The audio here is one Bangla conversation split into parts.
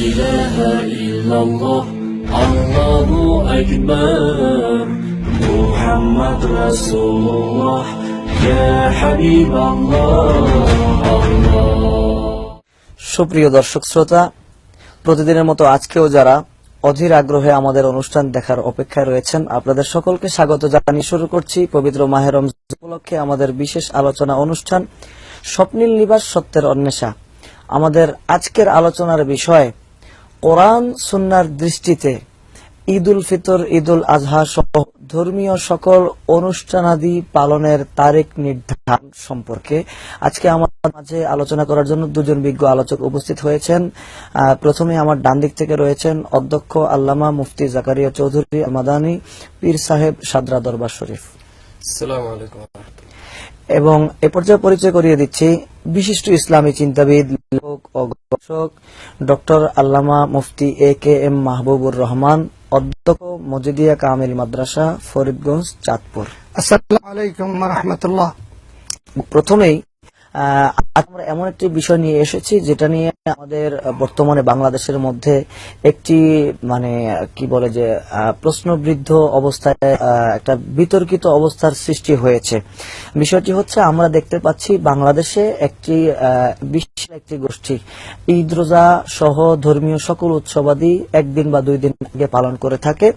إله إلا الله الله أكبر محمد رسول الله يا حبيب الله الله সুপ্রিয় দর্শক শ্রোতা প্রতিদিনের মতো আজকেও যারা অধীর আগ্রহে আমাদের অনুষ্ঠান দেখার অপেক্ষায় রয়েছেন আপনাদের সকলকে স্বাগত জানিয়ে শুরু করছি পবিত্র মাহের রমজান উপলক্ষে আমাদের বিশেষ আলোচনা অনুষ্ঠান স্বপ্নীল নিবাস সত্যের অন্বেষা আমাদের আজকের আলোচনার বিষয় কোরআন সুন্নার দৃষ্টিতে ঈদ উল ফিতর ঈদ উল আজহা সহ ধর্মীয় সকল অনুষ্ঠানাদি পালনের তারিখ নির্ধারণ সম্পর্কে আজকে আমার মাঝে আলোচনা করার জন্য দুজন বিজ্ঞ আলোচক উপস্থিত হয়েছেন। প্রথমে আমার ডান দিক থেকে রয়েছেন অধ্যক্ষ আল্লামা মুফতি জাকারিয়া চৌধুরী মাদানী পীর সাহেব সাদরা দরবার শরীফ। আলাইকুম। এবং এ পর্যায়ে পরিচয় করিয়ে দিচ্ছি বিশিষ্ট ইসলামী চিন্তাবিদ লেখক ও গবেষক doctor Allama Mufti A K M Mahbubur Rahman অধ্যক্ষ মজিদিয়া কামিল মাদ্রাসা ফরিদগঞ্জ চাঁদপুর। আসসালামু আলাইকুম রহমতুল্লাহ। প্রথমেই আমরা এমন একটি বিষয় নিয়ে এসেছি যেটা নিয়ে আমাদের বর্তমানে বাংলাদেশের মধ্যে একটি মানে কি বলে যে প্রশ্নবৃদ্ধ অবস্থায় একটা বিতর্কিত অবস্থার সৃষ্টি হয়েছে। বিষয়টি হচ্ছে আমরা দেখতে পাচ্ছি বাংলাদেশে একটি আহ, একটি গোষ্ঠী। ঈদ রোজা সহ ধর্মীয় সকল উৎসবাদি একদিন বা দুই দিন আগে পালন করে থাকে।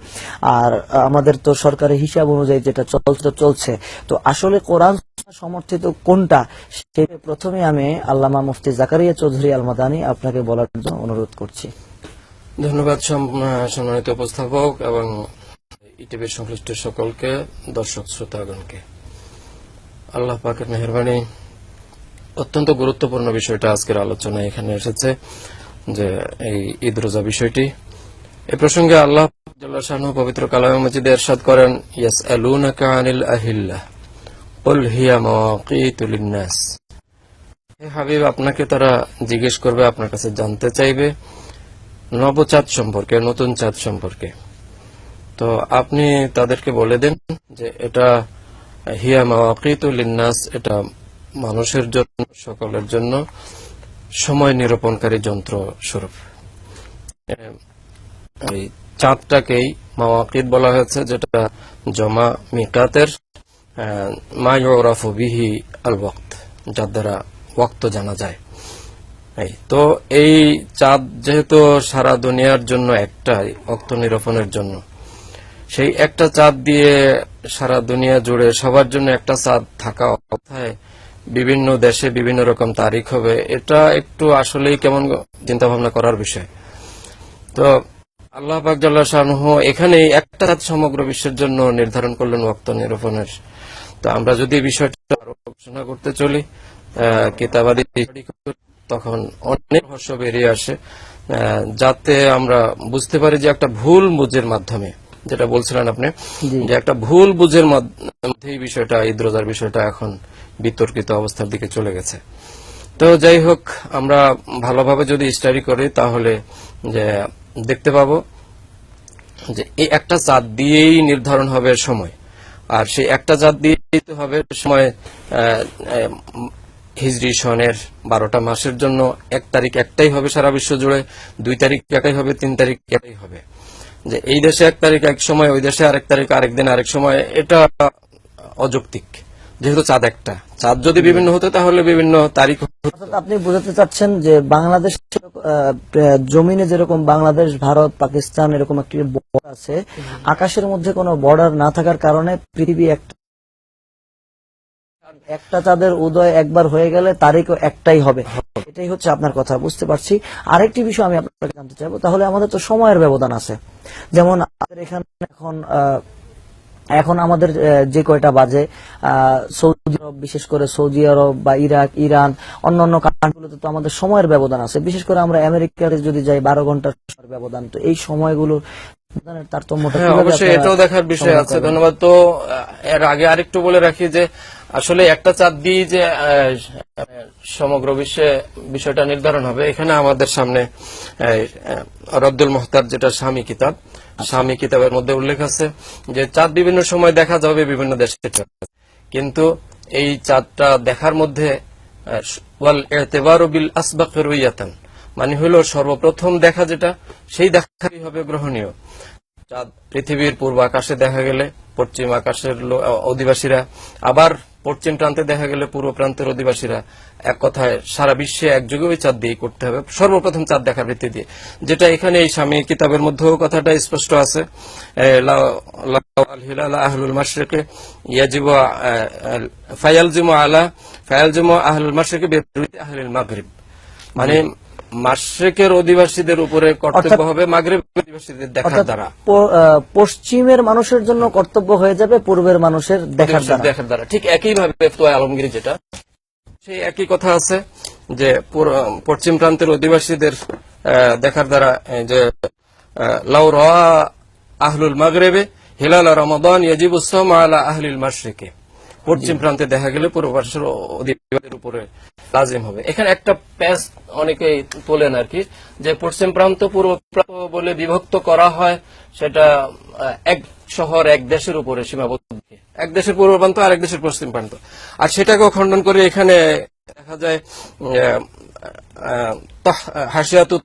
আর আমাদের তো সরকারের হিসাব অনুযায়ী যেটা চলছে চলছে তো আসলে কোরআন সমর্থিত কোনটা? সে প্রথমে আমি আল্লামা মুফতি জাকারিয়া চৌধুরী আল মাদানী আপনাকে বলার জন্য অনুরোধ করছি ধন্যবাদ সম- সম্মানিত উপস্থাপক এবং ইটিভির সংশ্লিষ্ট সকলকে দর্শক শ্রোতাগণকে আল্লাহ পাকের মেহরবানি অত্যন্ত গুরুত্বপূর্ণ বিষয়টা আজকের আলোচনায় এখানে এসেছে যে এই ঈদ রোজা বিষয়টি এ প্রসঙ্গে আল্লাহ জাল্লা শাহনু পবিত্র কালামে মজিদে এরশাদ করেন ইয়াস আলুনাকা আনিল আহিল্লাহ قل هي مواقيت للناس হে হাবিব, আপনাকে তারা জিজ্ঞেস করবে, আপনার কাছে জানতে চাইবে নবচাঁদ সম্পর্কে, নতুন চাঁদ সম্পর্কে। তো আপনি তাদেরকে বলে দেন যে এটা হিয়া মাওয়াকিতুল লিন্নাস, এটা মানুষের জন্য, সকলের জন্য সময় নিরূপণকারী যন্ত্র স্বরূপ। চাঁদটাকেই মাওয়াকিদ বলা হয়েছে, যেটা জমা মিকাতের মা ইউরাফু বিহি আল ওয়াক্ত যার দ্বারা ওয়াক্ত জানা যায়। তো এই চাঁদ যেহেতু সারা দুনিয়ার জন্য একটাই অক্ত নিরূপণের জন্য। সেই একটা চাঁদ দিয়ে সারা দুনিয়া জুড়ে সবার জন্য একটা চাঁদ থাকা অবস্থায় বিভিন্ন দেশে বিভিন্ন রকম তারিখ হবে, এটা একটু আসলেই কেমন চিন্তা ভাবনা করার বিষয়। তো আল্লাহ পাক শাহ এখানে একটা চাঁদ সমগ্র বিশ্বের জন্য নির্ধারণ করলেন ওয়াক্ত নিরূপণের। তো আমরা যদি বিষয়টা আরও গবেষণা করতে চলি কিতাবাদি তখন অনেক রহস্য বেরিয়ে আসে যাতে আমরা বুঝতে পারি যে একটা ভুল বুঝের মাধ্যমে যেটা বলছিলেন আপনি যে একটা ভুল বুঝের মধ্যে এই বিষয়টা ঈদ রোজার বিষয়টা এখন বিতর্কিত অবস্থার দিকে চলে গেছে। তো যাই হোক আমরা ভালোভাবে যদি স্টাডি করি তাহলে যে দেখতে পাবো যে এই একটা চাঁদ দিয়েই নির্ধারণ হবে সময়। আর সেই একটা চাঁদ দিয়ে হবে সময় হিজরি সনের বারোটা মাসের জন্য এক তারিখ একটাই হবে সারা বিশ্ব জুড়ে, দুই তারিখ একটাই হবে, তিন তারিখ একটাই হবে। যে এই দেশে এক তারিখ এক সময়, ওই দেশে আরেক তারিখ আরেক দিন আরেক সময়, এটা অযৌক্তিক। যেহেতু চাঁদ একটা। চাঁদ যদি বিভিন্ন হতো, তাহলে বিভিন্ন তারিখ আপনি বোঝাতে চাচ্ছেন যে বাংলাদেশ জমিনে যেরকম বাংলাদেশ, ভারত, পাকিস্তান এরকম একটি বর্ডার আছে, আকাশের মধ্যে কোনো বর্ডার না থাকার কারণে পৃথিবী একটা একটা চাঁদের উদয় একবার হয়ে গেলে তারিখও একটাই হবে। এটাই হচ্ছে আপনার কথা, বুঝতে পারছি? আরেকটি বিষয় আমি আপনাকে জানতে চাইব, তাহলে আমাদের তো সময়ের ব্যবধান আছে। যেমন এখানে এখন এখন আমাদের যে কয়টা বাজে সৌদি আরব, বিশেষ করে সৌদি আরব বা ইরাক, ইরান, অন্যান্য কান্ট্রিগুলোতে তো আমাদের সময়ের ব্যবধান আছে। বিশেষ করে আমরা আমেরিকাতে যদি যাই, বারো ঘণ্টার ব্যবধান। তো এই সময়গুলোর হ্যাঁ অবশ্যই এটাও দেখার বিষয় আছে। ধন্যবাদ। তো এর আগে আরেকটু বলে রাখি যে আসলে একটা চাঁদ দিয়ে যে সমগ্র বিশ্বে বিষয়টা নির্ধারণ হবে এখানে আমাদের সামনে রদ্দুল মোহতার যেটা স্বামী কিতাব স্বামী কিতাবের মধ্যে উল্লেখ আছে যে চাঁদ বিভিন্ন সময় দেখা যাবে বিভিন্ন দেশে কিন্তু এই চাঁদটা দেখার মধ্যে ওয়াল এতেবার বিল আসবাক মানে হলো সর্বপ্রথম দেখা যেটা সেই দেখাই হবে গ্রহণীয়। চাঁদ পৃথিবীর পূর্ব আকাশে দেখা গেলে, পশ্চিম আকাশের অধিবাসীরা, আবার পশ্চিম প্রান্তে দেখা গেলে পূর্ব প্রান্তের অধিবাসীরা, এক কথায় সারা বিশ্বে একযোগে ওই চাঁদ দিয়ে করতে হবে। সর্বপ্রথম চাঁদ দেখার ভিত্তি দিয়ে। যেটা এখানে এই স্বামী কিতাবের মধ্যেও কথাটা স্পষ্ট আছে। আহলুল ফায়ালজিমু আলা আহলুল মানে মাশরিকের অধিবাসীদের উপরে কর্তব্য হবে মাগরে অধিবাসীদের দেখার দ্বারা। পশ্চিমের মানুষের জন্য কর্তব্য হয়ে যাবে পূর্বের মানুষের দেখার দ্বারা। দেখার দ্বারা। ঠিক একইভাবে ফতোয়া আলমগীর যেটা সেই একই কথা আছে যে পশ্চিম প্রান্তের অধিবাসীদের দেখার দ্বারা যে লাউ রা আহলুল মাগরেবে হিলাল রমাদান ইয়াজিবুসম আলা আহলিল মাশরিকে। পশ্চিম প্রান্তে দেখা গেলে পূর্ব পার্শ্বের অধিবাসীদের উপরে লাজিম হবে। এখানে একটা প্যাচ অনেকেই তোলেন আর কি, যে পশ্চিম প্রান্ত, পূর্ব প্রান্ত বলে বিভক্ত করা হয়, সেটা এক শহর, এক দেশের উপরে সীমাবদ্ধ। এক দেশের পূর্ব প্রান্ত আর এক দেশের পশ্চিম প্রান্ত। আর সেটাকেও খণ্ডন করে এখানে দেখা যায় হাসিয়াতু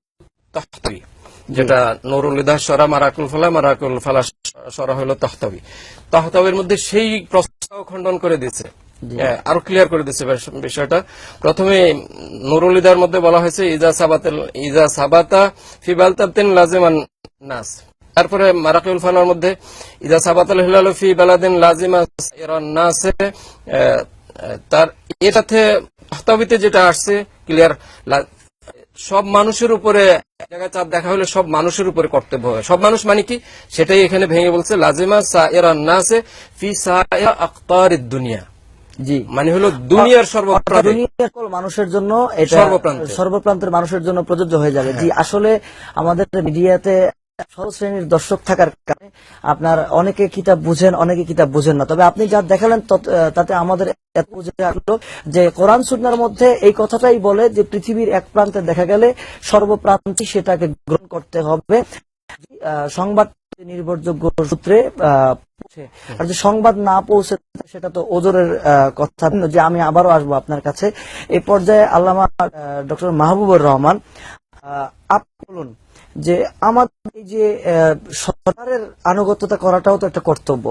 যেটা নুরুল ইদাহ সরা মারাকুল ফালা মারাকুল ফালা সরা হলো তাহতাবি। তাহতাবির মধ্যে সেই প্রস্তাব খণ্ডন করে দিয়েছে। হ্যাঁ, আরও ক্লিয়ার করে দিচ্ছে বিষয়টা। প্রথমে নুরুল ইদার মধ্যে বলা হয়েছে ইজা সাবাতাল ইজা সাবাতা ফিবাল তাবতিন লাজিমান নাস। তারপরে মারাকুল ফালার মধ্যে ইজা সাবাতাল হিলাল ফি বালাদিন লাজিমা সাইরান নাসে। তার এটাতে তাহতাবিতে যেটা আসছে ক্লিয়ার সব মানুষের উপরে জায়গায় চাপ দেখা হলে সব মানুষের উপরে কর্তব্য হবে সব মানুষ মানে কি? সেটাই এখানে ভেঙে বলছে লাজিমা সাইরা নাসে ফি আখতার দুনিয়া। জি। মানে হলো দুনিয়ার সকল মানুষের জন্য এটা সর্বপ্রান্ত। সর্বপ্রান্তের মানুষের জন্য প্রযোজ্য হয়ে যাবে। জি আসলে আমাদের মিডিয়াতে সর্বশ্রেণীর দর্শক থাকার কারণে আপনার অনেকে কিতাব বুঝেন, অনেকে কিতাব বুঝেন না। তবে আপনি যা দেখালেন তাতে আমাদের এত বুঝে আসলো যে কোরআন সুন্নার মধ্যে এই কথাটাই বলে যে পৃথিবীর এক প্রান্তে দেখা গেলে সর্বপ্রান্তে সেটাকে গ্রহণ করতে হবে। সংবাদ নির্ভরযোগ্য সূত্রে। আর যে সংবাদ না পৌঁছে সেটা তো ওজোরের কথা। যে আমি আবারও আসব আপনার কাছে। এই পর্যায়ে আল্লামা ডক্টর মাহবুবুর রহমান আপনি বলুন। যে আমাদের এই যে সরকারের আনুগত্যতা করাটাও তো একটা কর্তব্য।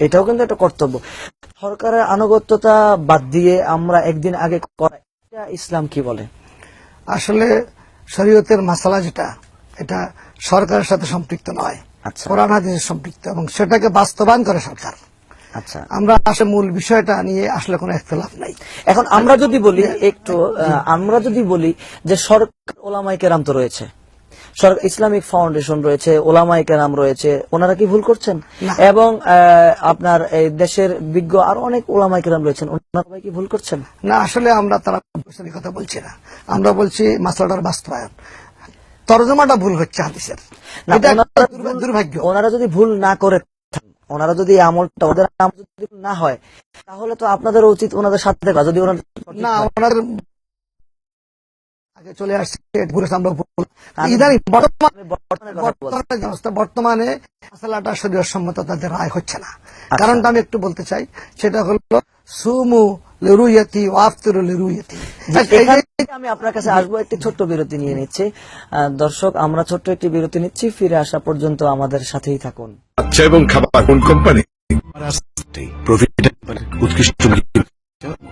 এটাও কিন্তু একটা কর্তব্য। সরকারের আনুগত্যতা বাদ দিয়ে আমরা একদিন আগে করা এটা ইসলাম কি বলে? আসলে শরীয়তের মাসালা যেটা এটা সরকারের সাথে সম্পৃক্ত নয়। আচ্ছা। কোরআন হাদিসের সম্পৃক্ত এবং সেটাকে বাস্তবায়ন করে সরকার। আচ্ছা। আমরা আসলে মূল বিষয়টা নিয়ে আসলে কোনো একতলাফ নাই। এখন আমরা যদি বলি একটু আমরা যদি বলি যে সরকার ওলামাই কেরাম তো রয়েছে। ইসলামিক ফাউন্ডেশন রয়েছে ওলামাই কেরাম রয়েছে ওনারা কি ভুল করছেন? এবং আপনার এই দেশের বিজ্ঞ আরও অনেক ওলামাই কেরাম রয়েছেন ওনারা কি ভুল করছেন? না আসলে আমরা তারা কথা বলছি না। আমরা বলছি মাসালাটার বাস্তবায়ন। তরজমাটা ভুল হচ্ছে হাদিসের। ওনারা দুর্ভাগ্য। ওনারা যদি ভুল না করে ওনারা যদি আমলটা ওদের আমল যদি না হয় তাহলে তো আপনাদের উচিত ওনাদের সাথে থাকা যদি সঠিক না হয়। আগে চলে আসছে ইদানিং বর্তমান মাসালাটা শরীর সম্মত তাদের রায় হচ্ছে না। আচ্ছা। কারণটা আমি একটু বলতে চাই সেটা হলো সুমু লেরুয়াতি ওয়াফতুরু লেরুয়াতি এখান আমি আপনার কাছে আসব একটি ছোট্ট বিরতি নিয়ে নিচ্ছি। দর্শক আমরা ছোট্ট একটি বিরতি নিচ্ছি ফিরে আসা পর্যন্ত আমাদের সাথেই থাকুন। আচ্ছা এবং খাবার কোন কোম্পানি উৎকৃষ্ট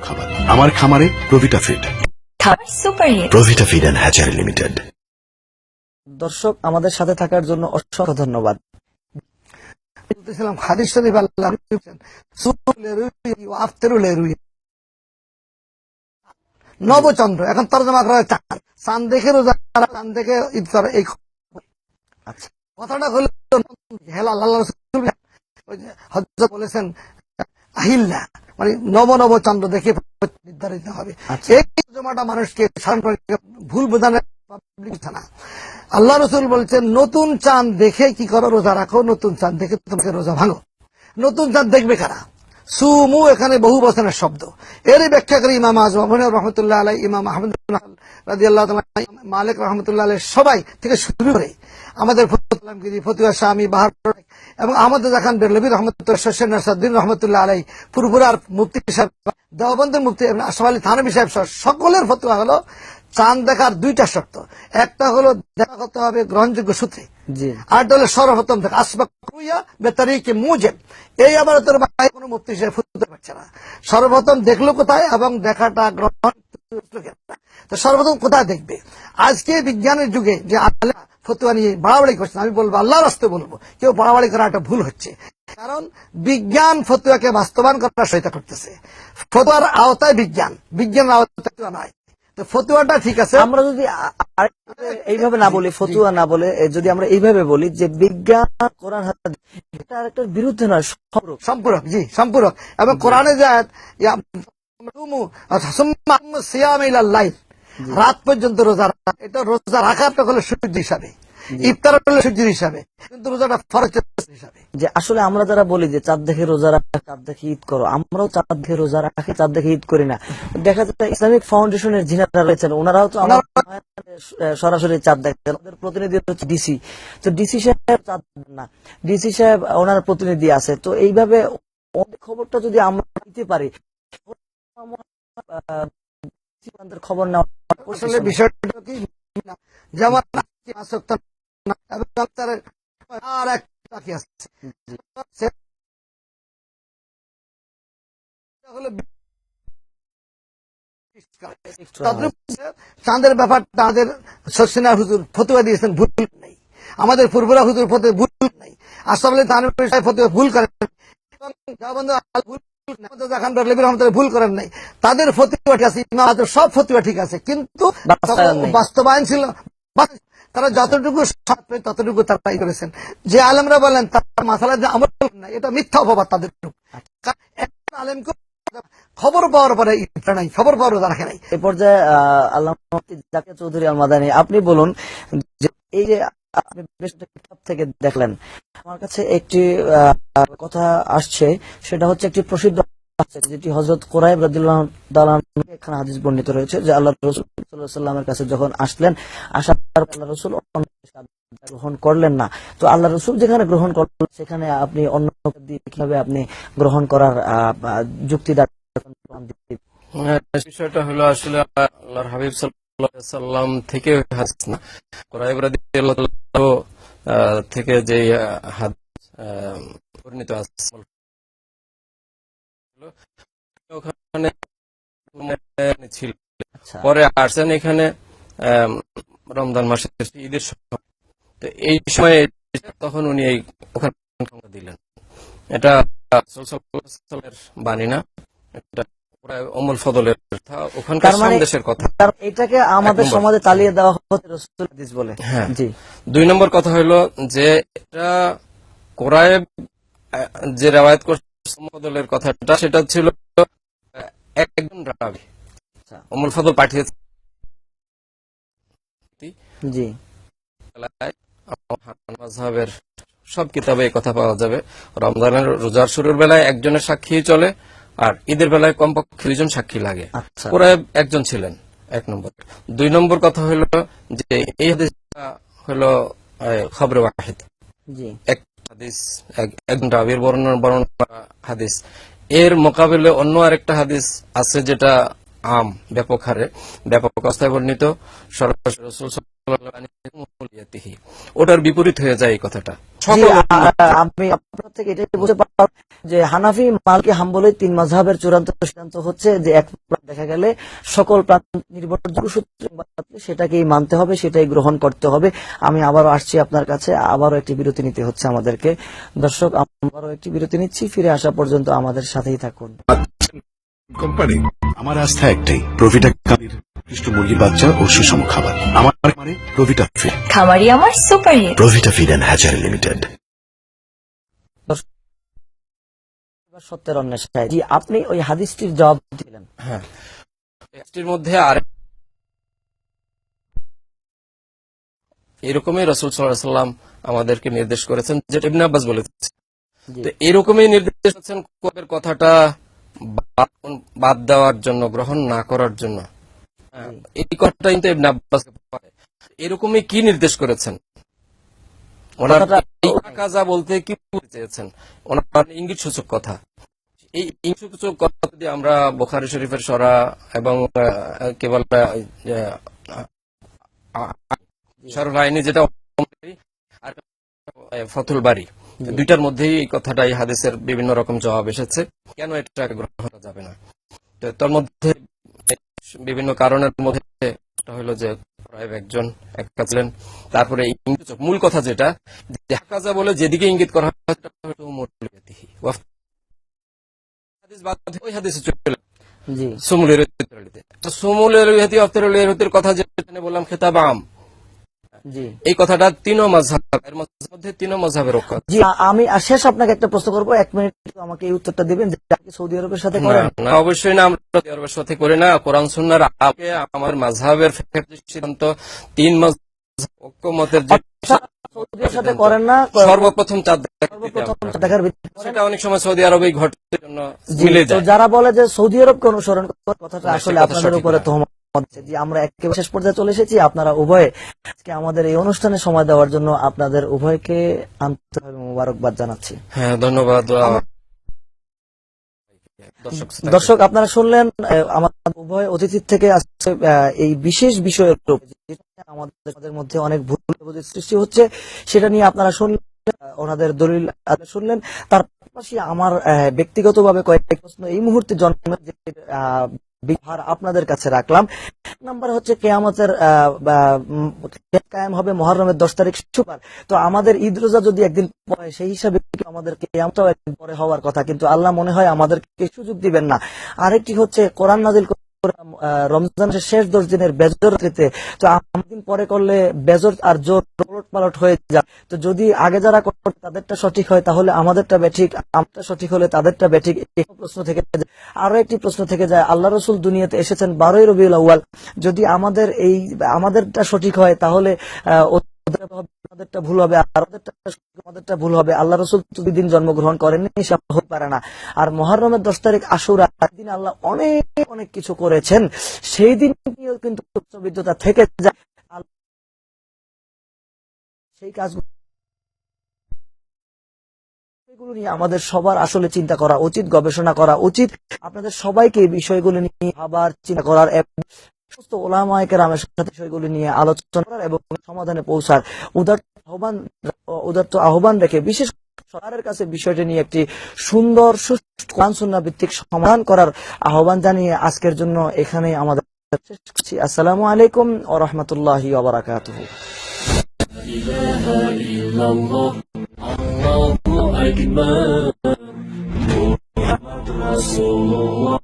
খাবার। আমার খামারে প্রভিটা ফিড খাবার superhit Provita feed and hatchery limited. দর্শক আমাদের সাথে থাকার জন্য অসংখ্য ধন্যবাদ। বলতেছিলাম হাদিস শরীফ আল্লাহ। নবচন্দ্র এখন তর্জমা করা হয় চাঁদ চাঁদ দেখে রোজা চাঁদ দেখে ঈদ করা এই আচ্ছা কথাটা হলো হেলাল আল্লাহ বলেছেন আহিল্লা। মানে নব নব চন্দ্র দেখে নির্ধারিত হবে। আচ্ছা। এই জমাটা মানুষকে ভুল বোঝানো না। আল্লাহ রসুল বলছেন নতুন চাঁদ দেখে কি করো? রোজা রাখো। নতুন চাঁদ দেখে তোমাকে রোজা ভাঙো। নতুন চাঁদ দেখবে কারা? সুমু এখানে বহু বচনের শব্দ। এরই ব্যাখ্যা করে ইমাম আজম রহমতুল্লাহ আলাই ইমাম আহমদ মালিক রহমতুল্লাহ আলাই সবাই থেকে শুরু করে আমাদের ফতুয়া স্বামী বাহার এবং আমাদের দেখান বেরলবী রহমতুল্লাহ শস্যের নাসাদ্দিন রহমতুল্লাহ আলাই পুরপুরার মুফতি সাহেব, দেওবন্দের মুফতি আশফ আলী থানবী সাহেব সকলের ফতুয়া হলো চাঁদ দেখার দুইটা শর্ত। একটা হলো দেখা করতে হবে গ্রহণযোগ্য সূত্রে। আর হলো সর্বপ্রথম দেখা। আসবাক বেতারিকে মুজেব। এই আবার তোর বাইরে কোনো মুক্তি হিসেবে ফুটতে পারছে না। সর্বপ্রথম দেখল কোথায় এবং দেখাটা গ্রহণ তো সর্বপ্রথম কোথায় দেখবে? আজকে বিজ্ঞানের যুগে যে আল্লাহ ফতুয়া নিয়ে বাড়াবাড়ি করছেন আমি বলব আল্লাহর রাস্তে বলব কেউ বাড়াবাড়ি করা একটা ভুল হচ্ছে। কারণ বিজ্ঞান ফতুয়াকে বাস্তবায়ন করার সহায়তা করতেছে। ফতুয়ার আওতায় বিজ্ঞান। বিজ্ঞানের আওতায় নয় তো ফতুয়াটা ঠিক আছে। আমরা যদি এইভাবে না বলি ফতুয়া না বলে যদি আমরা এইভাবে বলি যে বিজ্ঞান কোরআন এটা একটা বিরুদ্ধে নয় সম্পূরক। সম্পূরক জি সম্পূরক। এবং কোরআনে যায়। রাত পর্যন্ত রোজা রাখা। এটা রোজা রাখাটা হলো সুবিধা হিসাবে। ইফতার হলো সূর্যের হিসাবে কিন্তু রোজাটা ফরজ হিসাবে। যে আসলে আমরা যারা বলি যে চাঁদ দেখে রোজা রাখা চাঁদ দেখে ঈদ করো আমরাও চাঁদ দেখে রোজা রাখি চাঁদ দেখে ঈদ করি না। দেখা যায় ইসলামিক ফাউন্ডেশনের যিনারা রয়েছেন ওনারাও তো আমার সরাসরি চাঁদ দেখেন। ওদের প্রতিনিধি হচ্ছে ডিসি তো ডিসি সাহেব চাঁদ না। ডিসি সাহেব ওনার প্রতিনিধি আছে। তো এইভাবে খবরটা যদি আমরা দিতে পারি খবর নেওয়া আসলে বিষয়টা কি? যেমন আসক্ত না, আর এক বাকি আছে হলো চাঁদের ব্যাপার তাদের শর্ষিনা হুজুর ফতুয়া দিয়েছেন ভুল নেই। আমাদের পূর্বরা হুজুর ফতুয়া ভুল নেই। সাহেব ফতুয়া ভুল করেন ভুল করেন নাই তাদের ফতুয়া ঠিক আছে সব ফতুয়া ঠিক আছে কিন্তু বাস্তবায়ন ছিল তারা যতটুকু ততটুকু তারা তাই করেছেন। যে আলেমরা বলেন, তার মাথালা যে আমল না এটা মিথ্যা অপবাদ তাদের আলেমকে খবর পাওয়ার পরে নাই, খবর পাওয়ার রাখে নাই এ পর্যায়ে আল্লাহ জাকির চৌধুরী আল আপনি বলুন যে এই যে আপনি কিতাব থেকে দেখলেন, আমার কাছে একটি কথা আসছে, সেটা হচ্ছে একটি প্রসিদ্ধ যেটি হজরত হাদিস বর্ণিত রয়েছে যে আল্লাহ কাছে যখন আসলেন আসার আল্লাহ রসুল গ্রহণ করলেন না। তো আল্লাহ রসুল যেখানে গ্রহণ করলেন সেখানে আপনি অন্য কীভাবে আপনি গ্রহণ করার হ্যাঁ, বিষয়টা হলো আসলে আল্লাহর হাবিব সাল্লাম থেকে হাদিস না। থেকে যে হাদিস বর্ণিত আছে ওখানে ছিল। আচ্ছা। পরে আসছেন এখানে রমজান মাসের ঈদের সময়। তো এই সময়ে তখন উনি এই ওখানে দিলেন। এটা বাণী না এটা অমল ফদলের ওখানকার মানে- সন্দেশের কথা। এটাকে আমাদের সমাজে চালিয়ে দেওয়া হচ্ছে রসুল হাদিস বলে। হ্যাঁ। জি। দুই নম্বর কথা হলো যে এটা কোরআব যে রেওয়ায়ত করছে কথাটা সেটা ছিল একজন রাবি আচ্ছা। অমল ফদল পাঠিয়েছে। জি। বেলায় সব কিতাবে এই কথা পাওয়া যাবে। রমজানের রোজার শুরুর বেলায় একজনের সাক্ষী চলে আর ঈদের বেলায় কমপক্ষে দুইজন সাক্ষী লাগে। ওরা একজন ছিলেন এক নম্বর। দুই নম্বর কথা হলো যে এই হাদিসটা হলো খবরে ওয়াহিদ। জি। এক হাদিস এক- একজন রাবির বর্ণনা বর্ণনা হাদিস। এর মোকাবিলে অন্য আরেকটা হাদিস আছে যেটা আম ব্যাপক হারে ব্যাপক অবস্থায় বর্ণিত সরাসরি রাসূল ওটার বিপরীত হয়ে যায় এই কথাটা। আমি আপনার থেকে এটাই বুঝতে পারলাম যে হানাফি মালকি হাম্বলের তিন মাঝহাবের চূড়ান্ত সিদ্ধান্ত হচ্ছে যে এক দেখা গেলে সকল নির্ভরযোগ্য সূত্রে সেটাকেই মানতে হবে সেটাই গ্রহণ করতে হবে। আমি আবারও আসছি আপনার কাছে আবারও একটি বিরতি নিতে হচ্ছে আমাদেরকে। দর্শক আবারও একটি বিরতি নিচ্ছি ফিরে আসা পর্যন্ত আমাদের সাথেই থাকুন। কোম্পানি। আমার আস্থা একটাই প্রভিটা কানির কৃষ্ণ মুরগির বাচ্চা ও সুষম খাবার। আমার মানে প্রভিটা ফিড খামারি আমার super hit Provita feed and hatchery limited সত্যের অন্বেষায়। জি আপনি ওই হাদিসটির জবাব দিলেন। হ্যাঁ। মধ্যে আর এরকমই রসুল সাল্লাম আমাদেরকে নির্দেশ করেছেন যেটা ইবনে আব্বাস বলেছেন। এরকমই নির্দেশ করেছেন কথাটা বাদ দেওয়ার জন্য গ্রহণ না করার জন্য। এই কথাটা কিন্তু ইবনে আব্বাস এরকমই কি নির্দেশ করেছেন? ওনার কাজা বলতে কি চেয়েছেন? ওনার ইঙ্গিত সূচক কথা। এই ইঙ্গিত সূচক কথা যদি আমরা বোখারি শরীফের সরা এবং সরল আইনি যেটা আর ফতুল বাড়ি দুইটার মধ্যেই এই কথাটাই হাদিসের বিভিন্ন রকম জবাব এসেছে। কেন এটা গ্রহণ করা যাবে না? তো তার মধ্যে বিভিন্ন কারণের মধ্যে হলো যে একজন একা ছিলেন। তারপরে মূল কথা যেটা যে হাকাজা বলে যেদিকে ইঙ্গিত করা হয় ওই হাদিসে চলে জি। সুমুলের কথা যেখানে বললাম খেতাব আম। এই কথাটা তিনও মাঝহাব মধ্যে তিনও মাঝহাবের রক্ষা জি আমি আর শেষ আপনাকে একটা প্রশ্ন করব এক মিনিট আমাকে এই উত্তরটা দিবেন যে আপনি সৌদি আরবের সাথে না, করেন? না অবশ্যই না আমরা সৌদি আরবের সাথে করি না কোরআন সুন্নাহর আগে আমার মাযহাবের সিদ্ধান্ত তিন মাযহাব ঐক্যমতের যে সাথে করেন না সর্বপ্রথম দেখার। সেটা অনেক সময় সৌদি আরবে ঘটার জন্য জি, মিলে তো যায়। যারা বলে যে সৌদি আরবকে অনুসরণ কথাটা আসলে আপনাদের উপরে আমরা একেবারে শেষ পর্যায়ে চলে এসেছি। আপনারা উভয়ে আজকে আমাদের এই অনুষ্ঠানে সময় দেওয়ার জন্য আপনাদের উভয়কে আন্তরিকভাবে মোবারকবাদ জানাচ্ছি। হ্যাঁ ধন্যবাদ। দর্শক আপনারা শুনলেন আমার উভয় অতিথির থেকে আহ, এই বিশেষ বিষয়ের আমাদের আমাদের মধ্যে অনেক ভুল সৃষ্টি হচ্ছে সেটা নিয়ে আপনারা শুনলেন ওনাদের দলিল শুনলেন। তার পাশাপাশি আমার ব্যক্তিগতভাবে কয়েকটি প্রশ্ন এই মুহূর্তে জন্ম বিহার আপনাদের কাছে রাখলাম। নাম্বার হচ্ছে কেয়ামতের কায়েম হবে মহরমের দশ তারিখ শুক্রবার। তো আমাদের ঈদ রোজা যদি একদিন পরে সেই হিসাবে আমাদের কেয়ামটাও একদিন পরে হওয়ার কথা। কিন্তু আল্লাহ মনে হয় আমাদেরকে সুযোগ দিবেন না। আরেকটি হচ্ছে কোরআন নাজিল রমজানের শেষ দশ দিনের বেজর রাত্রিতে, তো দিন পরে করলে বেজর আর জোর পালট পালট হয়ে যায় তো যদি আগে যারা তাদেরটা সঠিক হয়, তাহলে আমাদেরটা বেঠিক, আমারটা সঠিক হলে তাদেরটা বেঠিক প্রশ্ন থেকে। আরও একটি প্রশ্ন থেকে যায়, আল্লাহ রসুল দুনিয়াতে এসেছেন বারোই রবিউল আউয়াল যদি আমাদের এই, আমাদেরটা সঠিক হয়, তাহলে আমাদেরটা ভুল হবে, আর আমাদেরটা ভুল হবে। আল্লাহ রসুল দুই দিন জন্মগ্রহণ করেননি হতে পারে না। আর মহরমের দশ তারিখ আশুরা দিন আল্লাহ অনেক অনেক কিছু করেছেন। সেই দিন কিন্তু উচ্চবিদ্যতা থেকে যায়। সেই কাজগুলো এগুলো নিয়ে আমাদের সবার আসলে চিন্তা করা উচিত, গবেষণা করা উচিত। আপনাদের সবাইকে এই বিষয়গুলো নিয়ে আবার চিন্তা করার সমস্ত ওলামায়কের রামের সাথে বিষয়গুলো নিয়ে আলোচনা করার এবং সমাধানে পৌঁছার। উদার আহ্বান উদার্ত আহ্বান রেখে বিশেষ করে সরকারের কাছে বিষয়টি নিয়ে একটি সুন্দর সুষ্ঠু কোরআন সুন্নাহ ভিত্তিক সমাধান করার আহ্বান জানিয়ে আজকের জন্য এখানে আমাদের শেষ করছি। আসসালামু আলাইকুম ও রহমতুল্লাহি ওবরাকাতুহু إله إلا الله الله أكبر محمد رسول الله